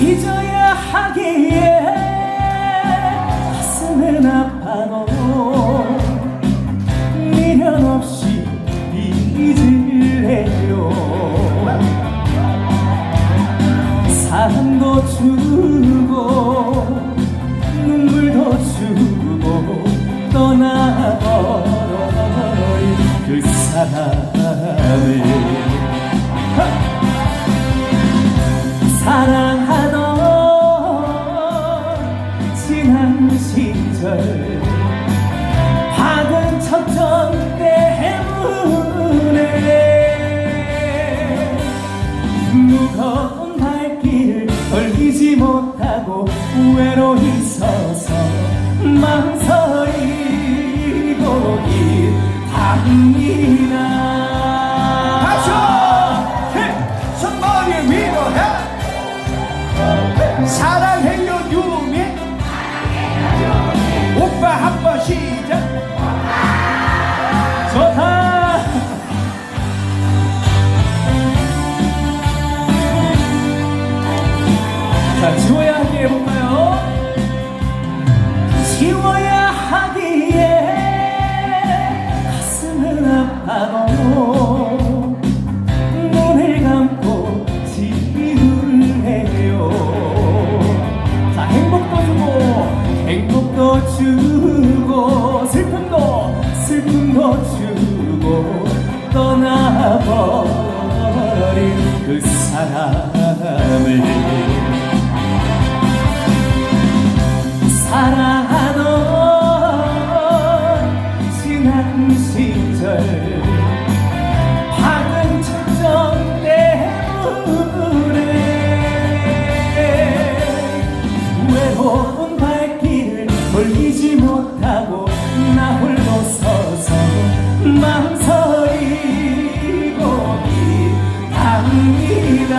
잊어야 하기에 가슴은 아파도 미련 없이 잊으래요. 사랑도 주고 눈물도 주고 떠나버린 그 사람을. 사랑 첫전 때문에 무거운 발길을 걸리지 못하고 외로이 서서 망설이고 있답니다. 다시 손머리 위로 해 사랑 자 지워야 하기에 해볼까요? 지워야 하기에 가슴은 아파도 눈을 감고 지울래요 자 행복도 주고 행복도 주고 슬픔도 슬픔도 주고 떠나버린 그 사람을 좋은 발길을 돌리지 못하고 나 홀로 서서 망설이고 있답니다.